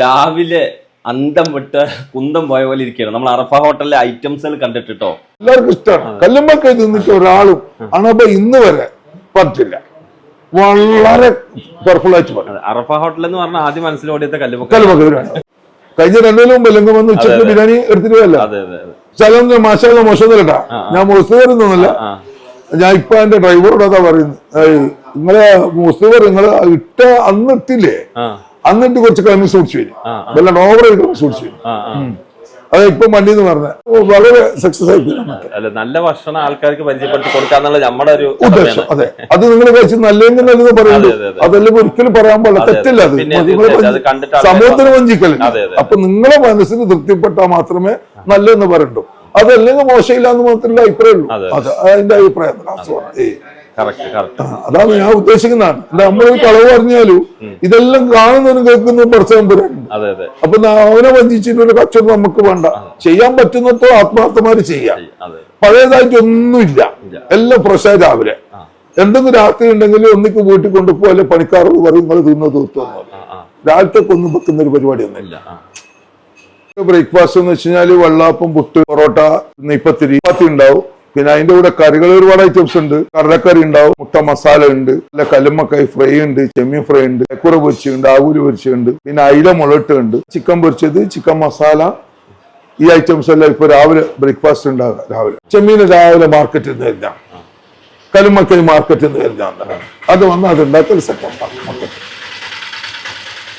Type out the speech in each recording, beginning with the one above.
രാവിലെ അന്തം വിട്ട് കുന്തം പോയ പോലെ ഇരിക്കുകയാണ്. നമ്മൾ അറഫ ഹോട്ടലിലെ ഐറ്റംസ് കണ്ടിട്ടോ എല്ലാവർക്കും ഇഷ്ടമാണ്. കല്ലുമ്പൊക്കെ തിന്നിട്ട് ഒരാളും അണബ ഇന്ന് വരെ പറ്റില്ല. വളരെ പെർഫുൾ ആയിട്ട് പറഞ്ഞു അറഫ ഹോട്ടൽ എന്ന് പറഞ്ഞാൽ ആദ്യം മനസ്സിലോടിയത്തെ ഓടിയത്തെ കല്ലുമ്പക്ക ബിരിയാണി കഴിഞ്ഞ രണ്ടു മുമ്പ് വന്ന് ഉച്ചയ്ക്ക് ബിരിയാണി എടുത്തിട്ട് അതെ സ്ഥലം മാഷാല മോശമൊന്നുമില്ല. ഞാൻ മുസ്ലിമൊന്നുമല്ല ഞാൻ ഇപ്പൊ എന്റെ ഡ്രൈവറോട് അതാ പറയുന്നത്. നിങ്ങളെ മുസ്ലിമർ നിങ്ങൾ ഇട്ട അന്ന് ഇട്ടില്ലേ? അന്നിട്ട് കുറച്ച് ക്ലൈമസ് കുടിച്ചു വരും. വല്ലാണ്ട് വല്ല ഓവർ ക്ലൈമസ് കുടിച്ചു വരും. അത് ഇപ്പൊ വണ്ടി എന്ന് പറഞ്ഞ വളരെ സക്സസ് ആയി അല്ല നല്ല ഭക്ഷണം ആൾക്കാർക്ക് പരിചയപ്പെടുത്തി കൊടുക്കാന്നുള്ള നമ്മുടെ ഒരു ഉദ്ദേശം അതെ. അത് നിങ്ങൾ കഴിച്ച് നല്ലതെങ്കിൽ നല്ലത് പറയുന്നത് അതെ, അതെ. അതെല്ലാം ഒരിക്കലും പറയാൻ പാടില്ല. തെറ്റില്ല അത്. സമൂഹത്തിന് വഞ്ചിക്കൽ അതെ, അതെ, അപ്പൊ നിങ്ങളെ മനസ്സിന് തൃപ്തിപ്പെട്ടാൽ മാത്രമേ നല്ലതെന്ന് പറയണ്ടു. അതല്ലെങ്കിൽ മോശമില്ല എന്ന് മാത്രമല്ല അഭിപ്രായമുള്ളൂ. അതെ. അത്. അതിന്റെ അഭിപ്രായം. അതാണ് ഞാൻ ഉദ്ദേശിക്കുന്നതാണ്. നമ്മളൊരു കളവ് പറഞ്ഞാലും ഇതെല്ലാം കാണുന്നതിനും കേൾക്കുന്നതും അതെ അതെ. അപ്പൊ അവനെ വഞ്ചിച്ചിട്ട് ഒരു കച്ചവടം നമുക്ക് വേണ്ട. ചെയ്യാൻ പറ്റുന്നതോ ആത്മാർത്ഥമാര് ചെയ്യാം. പഴയതായിട്ട് ഒന്നുമില്ല. ഇല്ല. എല്ലാം ഫ്രഷായി രാവിലെ. എന്തെങ്കിലും രാത്രി ഉണ്ടെങ്കിൽ ഒന്നിക്ക് വീട്ടിൽ കൊണ്ടുപോ അല്ലെ പണിക്കാർ പറയും നിങ്ങൾ തിന്നു തീർത്തു രാവിലത്തെ കൊന്നും രാവിലത്തേക്ക് ഒന്നും വെക്കുന്ന ഒരു പരിപാടിയൊന്നുമില്ല ഇല്ല. ബ്രേക്ക്ഫാസ്റ്റ് എന്ന് വെച്ച് കഴിഞ്ഞാൽ വെള്ളാപ്പം പുട്ട് പൊറോട്ട നെയ്പ്പത്തിരി ഉണ്ടാവും. പിന്നെ അതിന്റെ കൂടെ കറികൾ ഒരുപാട് ഐറ്റംസ് ഉണ്ട്. കടലക്കറി ഉണ്ടാവും മുട്ട മസാല ഉണ്ട് അല്ല കല്ലുമ്മക്കായി ഫ്രൈ ഉണ്ട് ചെമ്മീൻ ഫ്രൈ ഉണ്ട് കുറ പൊരിച്ചുണ്ട് ആവൂര് പൊരിച്ചുണ്ട് പിന്നെ അയില മുളട്ട് ഉണ്ട്. ചിക്കൻ പൊരിച്ചത് ചിക്കൻ മസാല ഈ ഐറ്റംസ് എല്ലാം ഇപ്പൊ രാവിലെ ബ്രേക്ക്ഫാസ്റ്റ് ഉണ്ടാകുക രാവിലെ. ചെമ്മീൻ രാവിലെ മാർക്കറ്റിൽ നിന്ന് എല്ലാം കല്ലുമ്മക്കായി മാർക്കറ്റിൽ നിന്ന് എല്ലാം അത് വന്ന് അത് ഉണ്ടാക്കൽ സെറ്റ്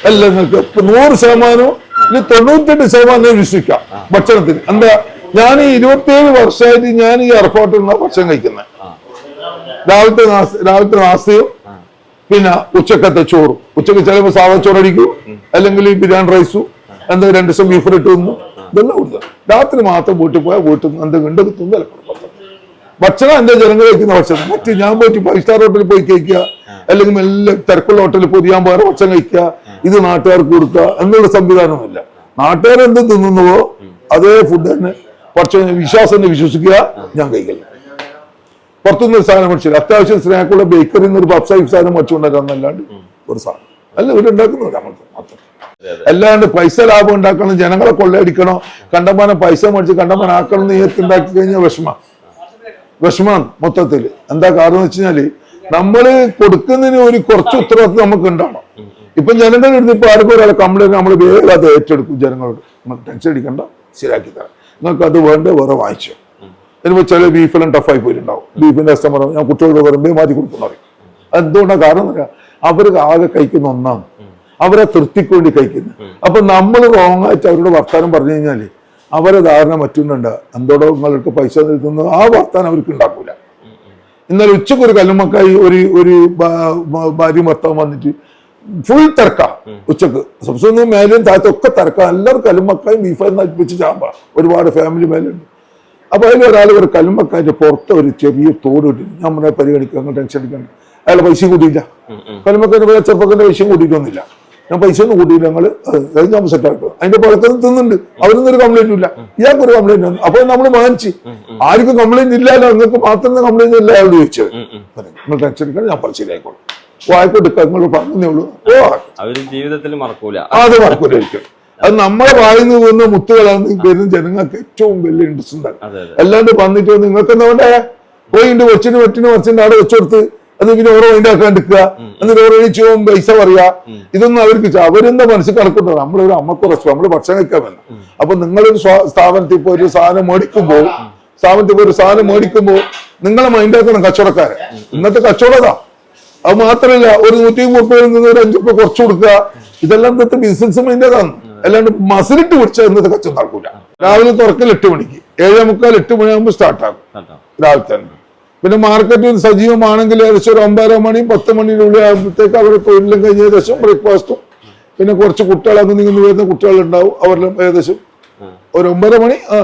എല്ലാം നിങ്ങൾക്ക് നൂറ് ശതമാനവും ഇനി തൊണ്ണൂറ്റെട്ട് ശതമാനം വിശ്വസിക്കാം. ഭക്ഷണത്തിന്. എന്താ ഞാൻ ഈ ഇരുപത്തിയേഴ് വർഷമായിട്ട് ഞാൻ ഈ എയർപോർട്ടിൽ ഭക്ഷണം കഴിക്കുന്നത് രാവിലത്തെ രാവിലത്തെ നാസ്തയും പിന്നെ ഉച്ചക്കത്തെ ചോറും. ഉച്ചയ്ക്ക് ചിലപ്പോൾ സാധാ ചോറടിക്കും അല്ലെങ്കിൽ ഈ ബിരിയാണി റൈസും എന്താ രണ്ട് ദിവസം ബീഫ് ഇട്ട് തിന്നു ഇതെല്ലാം കൊടുത്തു രാത്രി മാത്രം വീട്ടിൽ പോയാൽ വീട്ടിൽ നിന്ന് എന്തെങ്കിലും ഉണ്ട് തിന്നു ഭക്ഷണം എന്റെ ജനങ്ങൾ കഴിക്കുന്ന ഭക്ഷണം. മറ്റ് ഞാൻ പോയിട്ട് ഫൈവ് സ്റ്റാർ ഹോട്ടലിൽ പോയി കഴിക്കുക അല്ലെങ്കിൽ മെല്ലെ തിരക്കുള്ള ഹോട്ടലിൽ പോയി ഞാൻ വേറെ ഭക്ഷണം കഴിക്കുക ഇത് നാട്ടുകാർക്ക് കൊടുക്കുക എന്നുള്ള സംവിധാനമൊന്നുമില്ല. നാട്ടുകാർ എന്ത് തിന്നുന്നുവോ അതേ ഫുഡ് തന്നെ. കുറച്ച് വിശ്വാസം വിശ്വസിക്കുക ഞാൻ കഴിക്കില്ല. പുറത്തുനിന്ന് ഒരു സാധനം മേടിച്ചില്ല അത്യാവശ്യം സ്നേഹക്കുള്ള ബേക്കറിയിൽ നിന്ന് ഒരു പപ്സ് ഐഫ് സാധനം മേടിച്ചുകൊണ്ടിരുന്നല്ലാണ്ട് ഒരു സാധനം. അല്ല ഇവിടെ ഉണ്ടാക്കുന്നില്ല നമ്മൾ മാത്രം. അതെ അതെ. അല്ലാണ്ട് പൈസ ലാഭം ഉണ്ടാക്കണം ജനങ്ങളെ കൊള്ളയടിക്കണോ കണ്ടമാനം പൈസ മേടിച്ച് കണ്ടമാനം ആക്കണം എന്ന് ഉണ്ടാക്കി കഴിഞ്ഞാൽ വിഷമ. വിഷമാണ് മൊത്തത്തിൽ. എന്താ കാരണം എന്ന് വെച്ചാൽ നമ്മൾ കൊടുക്കുന്നതിന് ഒരു കുറച്ച് ഉത്തരവാദിത്വം നമുക്ക് ഉണ്ടാവണം. ഇപ്പൊ ജനങ്ങളുടെ അടുത്ത് ഇപ്പൊ ആർക്കും ഒരാളെ കംപ്ലൈന്റ് നമ്മൾ വേഗം അത് ഏറ്റെടുക്കും ജനങ്ങളോട്. നമ്മൾ ടെൻഷൻ അടിക്കണ്ട ശരിയാക്കി തരാം. നിങ്ങൾക്ക് അത് വേണ്ട വേറെ വാങ്ങിച്ചു ചിലപ്പോൾ ചില ബീഫെല്ലാം ടഫായി പോയിട്ടുണ്ടാവും. ബീഫിന്റെ കസ്റ്റമർ ഞാൻ കുട്ടികളോട് പറയുമ്പോൾ മാറ്റി കൊടുക്കുന്ന എന്തുകൊണ്ടാണ് കാരണം അവർക്ക് ആകെ കഴിക്കുന്ന ഒന്നാണ്. അവരെ തൃപ്തിക്ക് വേണ്ടി കഴിക്കുന്നത്. അപ്പൊ നമ്മൾ റോങ് ആയിട്ട് അവരോട് വർത്താനം പറഞ്ഞു കഴിഞ്ഞാൽ അവരെ ധാരണ മറ്റുന്നുണ്ട്. എന്തോടോ നിങ്ങൾക്ക് പൈസ നിൽക്കുന്നത് ആ വർത്താനം അവർക്ക് ഉണ്ടാക്കൂല. ഇന്നലെ ഉച്ചയ്ക്ക് ഒരു കല്ലുമ്മക്കായി ഒരു ഒരു ഭാര്യ ഭർത്താവും വന്നിട്ട് ഫുൾ തിരക്ക. ഉച്ചയ്ക്ക്. സംസ്ഥാനം മേലെയും താഴത്തൊക്കെ തിരക്ക. എല്ലാവരും കല്ലുമ്മക്കായും ബീഫായി നശിപ്പിച്ച് ചാമ്പ. ഒരുപാട് ഫാമിലി മേലുണ്ട്. അപ്പൊ അതിൽ ഒരാൾ ഒരു കല്ലുമ്മക്കാന്റെ പുറത്ത് ഒരു ചെറിയ തോട് കിട്ടി നമ്മളെ പരിഗണിക്കുക അങ്ങ് ടെൻഷൻ അടിക്കണം അയാൾ പൈസ കൂട്ടിയില്ല. കല്ലുമ്മക്കാന്റെ പേര് ചെറുപ്പക്കാരുടെ പൈസ കൂട്ടിയിട്ടൊന്നുമില്ല. ഞാൻ പൈസ ഒന്നും കൂട്ടിയില്ല ഞങ്ങൾ അത് സെറ്റ് ആക്കും. അതിന്റെ പുറത്ത് തിന്നുണ്ട് അവരൊന്നും ഒരു കംപ്ലൈന്റ് ഇല്ല. ഇയാൾക്ക് ഒരു കംപ്ലൈന്റ് വന്നു. അപ്പൊ നമ്മൾ വാങ്ങിച്ച് ആർക്കും കംപ്ലൈന്റ് ഇല്ലല്ലോ നിങ്ങൾക്ക് മാത്രം കംപ്ലൈന്റ് ഇല്ല അയാൾ ചോദിച്ചത്. നിങ്ങൾ ടെൻഷൻ എടുക്കണം ഞാൻ പറഞ്ഞു ശരിയായിക്കോളും എടുക്കാൻ നിങ്ങൾ പറഞ്ഞേ ഉള്ളൂ അവർ ജീവിതത്തിൽ മറക്കൂല. അത് മറക്കൂലായിരിക്കും. അത് നമ്മളെ വായിന്ന് പോകുന്ന മുത്തുകളാണ് വരുന്ന ജനങ്ങൾക്ക് ഏറ്റവും വലിയ ഇൻട്രസ്റ്റ് ഉണ്ടാകും അല്ലാണ്ട് വന്നിട്ട് നിങ്ങൾക്ക് എന്താ വേണ്ടേ? പോയിണ്ട് വെച്ചിന് വെട്ടിന് വെച്ചിട്ട് അവിടെ വെച്ചുകൊടുത്ത് അത് പിന്നെ ഓരോ അതിന്റെ ആക്കാൻ എടുക്കുക എന്നിട്ട് ഓരോ പോകും പൈസ പറയാ ഇതൊന്നും അവർക്ക് അവരെന്താ മനസ്സിൽ കണക്കുണ്ടോ? നമ്മളൊരു അമ്മയ്ക്ക് കുറച്ച് നമ്മൾ ഭക്ഷണം കഴിക്കാൻ വേണം അപ്പൊ നിങ്ങളൊരു സ്ഥാപനത്തിൽ പോയി ഒരു സാധനം മേടിക്കുമ്പോൾ സ്ഥാപനത്തിൽ പോയി ഒരു സാധനം മേടിക്കുമ്പോൾ നിങ്ങളെ മൈൻഡാക്കണം കച്ചവടക്കാരെ ഇന്നത്തെ കച്ചവടതാ അത് മാത്രമല്ല ഒരു നൂറ്റി മുപ്പത് നിന്ന് ഒരു അഞ്ചു രൂപ കുറച്ച് കൊടുക്കുക. ഇതെല്ലാം ഇന്നത്തെ ബിസിനസ് മൈൻഡാണ് അല്ലാണ്ട് മസിലിട്ട് പിടിച്ച ഇന്നത്തെ കച്ചവടം നടക്കൂല. രാവിലെ തുറക്കൽ എട്ട് മണിക്ക്. ഏഴേ മുക്കാൽ എട്ട് മണിയാകുമ്പോൾ സ്റ്റാർട്ടാകും രാവിലെ തന്നെ. പിന്നെ മാർക്കറ്റ് സജീവമാണെങ്കിൽ ഏകദേശം ഒരു ഒമ്പതര മണി പത്ത് മണിയുടെ ഉള്ളിൽ ആകുമ്പോഴത്തേക്ക് അവരുടെ തൊഴിലും കഴിഞ്ഞ ഏകദേശം ബ്രേക്ക്ഫാസ്റ്റും പിന്നെ കുറച്ച് കുട്ടികൾ അങ്ങ് നിങ്ങൾ വരുന്ന കുട്ടികളുണ്ടാവും. അവരെല്ലാം ഏകദേശം. ഒരു ഒമ്പതര മണി ആ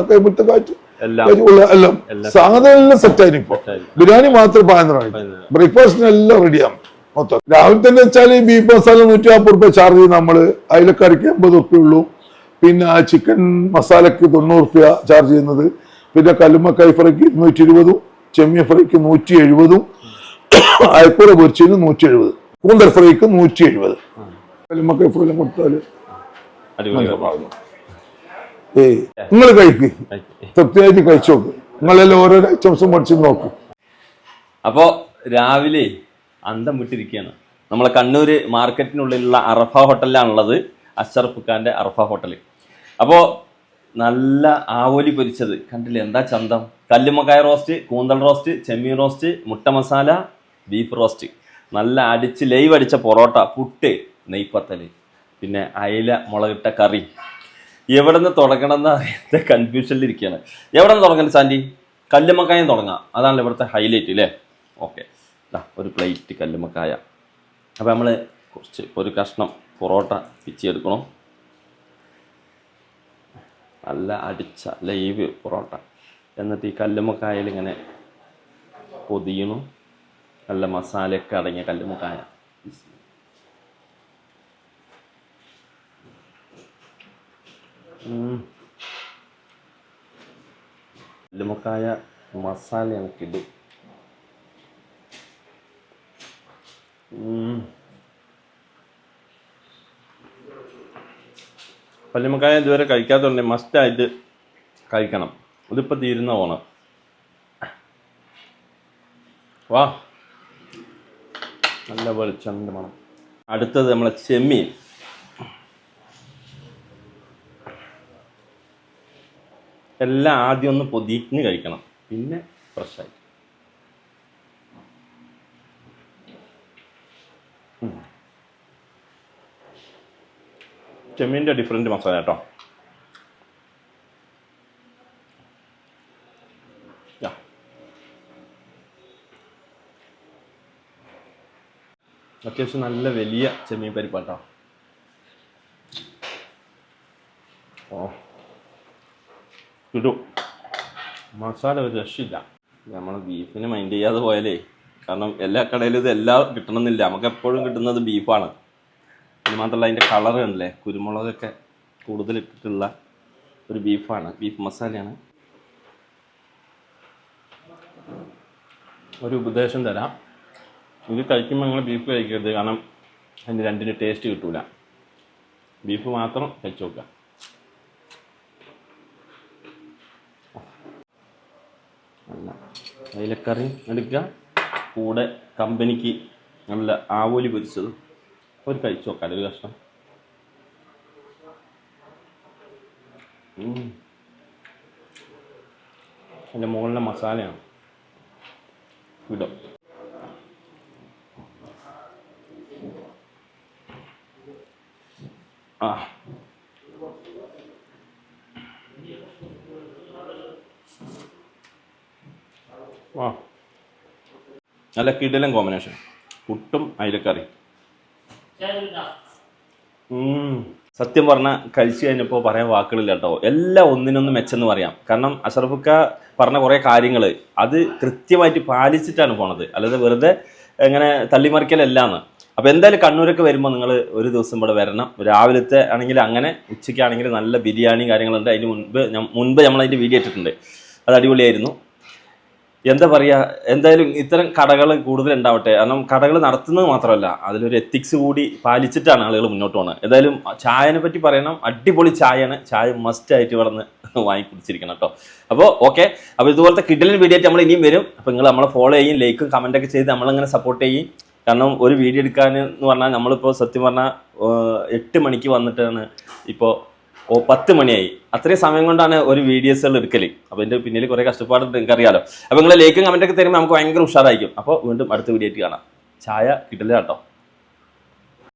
കാറ്റ് എല്ലാം സാധനം സാധനം സെറ്റായി ഇപ്പൊ ബിരിയാണി മാത്രം പതിനൊന്നാണ് പതിനൊന്ന്. ബ്രേക്ക്ഫാസ്റ്റിന് എല്ലാം റെഡിയാണ് മൊത്തം. രാവിലെ തന്നെ വെച്ചാൽ ഈ ബീഫ് മസാല നൂറ്റി നാൽപ്പത് റുപ്യ ചാർജ് ചെയ്യും നമ്മൾ അയിലക്കറിക്ക് എൺപത് റുപ്യ ഉള്ളൂ. പിന്നെ ആ ചിക്കൻ മസാലക്ക് തൊണ്ണൂറ് റുപ്യ ചാർജ് ചെയ്യുന്നത്. പിന്നെ കല്ലുമ്മക്കായ് ഫ്രൈക്ക് ഇരുന്നൂറ്റി ഇരുപതും ചെമ്മിയ ഫ്രൈക്ക് നൂറ്റി എഴുപതും അയക്കൂറ പൊരിച്ചതിന് നൂറ്റി എഴുപത് കൂന്തൽ ഫ്രൈക്ക് നൂറ്റി എഴുപത് കല്ലുമ്മക്കായ് ഫ്രൈ കൊടുത്താൽ അടിപൊളി ഏയ് നിങ്ങൾ കഴിക്ക്. തൃപ്തിയായിട്ട് കഴിച്ചു നോക്ക് നിങ്ങളെല്ലാം ഓരോ ഐറ്റംസും പഠിച്ചു നോക്ക്. അപ്പോ രാവിലെ അന്തം വിട്ടിരിക്കുകയാണ്. നമ്മളെ കണ്ണൂര് മാർക്കറ്റിനുള്ളിലുള്ള അറഫ ഹോട്ടലിലാണുള്ളത് അഷറഫ് ഖാന്റെ അറഫ ഹോട്ടൽ അപ്പോൾ നല്ല ആവോലി പൊരിച്ചത്. കണ്ടില്ലേ എന്താ ചന്തം? കല്ലുമക്കായ റോസ്റ്റ് കൂന്തൽ റോസ്റ്റ് ചെമ്മീൻ റോസ്റ്റ് മുട്ട മസാല ബീഫ് റോസ്റ്റ് നല്ല അടിച്ച് ലൈവ് അടിച്ച പൊറോട്ട പുട്ട് നെയ്പ്പത്തൽ പിന്നെ അയില മുളകിട്ട കറി. എവിടെ നിന്ന് തുടങ്ങണം എന്ന് അറിയാത്ത കൺഫ്യൂഷനിൽ ഇരിക്കുകയാണ് എവിടെ നിന്ന് തുടങ്ങണം സാൻഡി കല്ലുമക്കായം തുടങ്ങാം. അതാണ് ഇവിടുത്തെ ഹൈലൈറ്റ് അല്ലേ ഓക്കെ ഒരു പ്ലേറ്റ് കല്ലുമക്കായ അപ്പോൾ നമ്മൾ കുറച്ച് ഒരു കഷ്ണം പൊറോട്ട പിച്ചെടുക്കണം നല്ല അടിച്ച ലൈവ് പൊറോട്ട. എന്നിട്ട് ഈ കല്ലുമ്മക്കായയിൽ ഇങ്ങനെ പൊതിയണം. നല്ല മസാലയൊക്കെ അടങ്ങിയ കല്ലുമ്മക്കായ. ഉം. കല്ലുമ്മക്കായ മസാല എനിക്കിടും ഉം. കല്ലുമ്മക്കായ ഇതുവരെ കഴിക്കാത്തതുകൊണ്ട് മസ്റ്റായിട്ട് കഴിക്കണം. ഇതിപ്പോൾ തീരുന്ന ഓണം. വാ. നല്ല വെളിച്ചെണ്ണ മണം. അടുത്തത് നമ്മളെ ചെമ്മീൻ. എല്ലാം ആദ്യം ഒന്ന് പൊതിഞ്ഞ് കഴിക്കണം. പിന്നെ ഫ്രഷായി ചെമ്മീന്റെ ഡിഫറെന്റ് മസാല കേട്ടോ. അത്യാവശ്യം നല്ല വലിയ ചെമ്മീൻ പരിപ്പാട്ടോ. ഓ. കിട്ടും മസാല ഒരു രക്ഷയില്ല. നമ്മൾ ബീഫിന് മൈൻഡ് ചെയ്യാതെ പോയാലേ കാരണം എല്ലാ കടയിലും ഇത് എല്ലാം കിട്ടണമെന്നില്ല. നമുക്ക് എപ്പോഴും കിട്ടുന്നത് ബീഫാണ് അത് മാത്രമല്ല അതിന്റെ കളർ ഉണ്ടല്ലേ കുരുമുളകൊക്കെ കൂടുതൽ ഇട്ടിട്ടുള്ള ഒരു ബീഫാണ് ബീഫ് മസാലയാണ്. ഒരു ഉപദേശം തരാം. ഇത് കഴിക്കുമ്പോൾ നിങ്ങൾ ബീഫ് കഴിക്കരുത്. കാരണം അതിന് രണ്ടിന് ടേസ്റ്റ് കിട്ടൂല. ബീഫ് മാത്രം കഴിച്ചു നോക്കുക നല്ല അയിലക്കറി എടുക്കുക. കൂടെ കമ്പനിക്ക് നല്ല ആവോലി പൊരിച്ചത് ഒരു കഴിച്ചു നോക്കാം ഒരു കഷ്ണം. എന്റെ മുകളിലെ മസാലയാണ്. വിടും ആ. ആ നല്ല കിടലൻ കോമ്പിനേഷൻ പുട്ടും അയിലക്കറി. സത്യം പറഞ്ഞാൽ കഴിച്ചു കഴിഞ്ഞപ്പോൾ പറയാൻ വാക്കുകളില്ല കേട്ടോ. എല്ലാം ഒന്നിനൊന്ന് മെച്ചെന്ന് പറയാം. കാരണം അഷറഫുക്ക പറഞ്ഞ കുറേ കാര്യങ്ങൾ അത് കൃത്യമായിട്ട് പാലിച്ചിട്ടാണ് പോണത്. അല്ലാതെ വെറുതെ ഇങ്ങനെ തള്ളിമറിക്കലല്ലാന്ന്. അപ്പോൾ എന്തായാലും കണ്ണൂരൊക്കെ വരുമ്പോൾ നിങ്ങൾ ഒരു ദിവസം ഇവിടെ വരണം. രാവിലത്തെ ആണെങ്കിൽ അങ്ങനെ ഉച്ചയ്ക്കാണെങ്കിൽ നല്ല ബിരിയാണി കാര്യങ്ങളുണ്ട്. അതിന് മുൻപ് മുൻപ് നമ്മൾ അതിന്റെ വീഡിയോ ഇട്ടിട്ടുണ്ട്. അത് അടിപൊളിയായിരുന്നു. എന്താ പറയുക എന്തായാലും ഇത്തരം കടകൾ കൂടുതൽ ഉണ്ടാവട്ടെ കാരണം കടകൾ നടത്തുന്നത് മാത്രമല്ല അതിലൊരു എത്തിക്സ് കൂടി പാലിച്ചിട്ടാണ് ആളുകൾ മുന്നോട്ട് പോകുന്നത് എന്തായാലും ചായനെ പറ്റി പറയണം. അടിപൊളി ചായയാണ്. ചായ മസ്റ്റ് ആയിട്ട് വളർന്ന് വാങ്ങി കുടിച്ചിരിക്കണം കേട്ടോ. അപ്പോൾ ഓക്കെ അപ്പോൾ ഇതുപോലത്തെ കിഡിലിന് വീഡിയോ ആയിട്ട് നമ്മൾ ഇനിയും വരും. അപ്പോൾ നിങ്ങൾ നമ്മളെ ഫോളോ ചെയ്യും ലൈക്കും കമന്റൊക്കെ ചെയ്ത് നമ്മളിങ്ങനെ സപ്പോർട്ട് ചെയ്യും. കാരണം ഒരു വീഡിയോ എടുക്കാൻ എന്ന് പറഞ്ഞാൽ നമ്മളിപ്പോൾ സത്യം പറഞ്ഞാൽ എട്ട് മണിക്ക് വന്നിട്ടാണ് ഇപ്പോൾ ഓ പത്ത് മണിയായി. അത്രയും സമയം കൊണ്ടാണ് ഒരു വീഡിയോസുകൾ എടുക്കൽ അപ്പോൾ എന്റെ പിന്നിൽ കുറേ കഷ്ടപ്പാടുണ്ട് എനിക്കറിയാലോ അപ്പോൾ നിങ്ങൾ ലേക്കും കമന്റൊക്കെ തരുമ്പോൾ നമുക്ക് ഭയങ്കര ഉഷാറായിരിക്കും. അപ്പോൾ വീണ്ടും അടുത്ത വീഡിയോ ആയിട്ട് കാണാം. ചായ കിട്ടില്ല കേട്ടോ.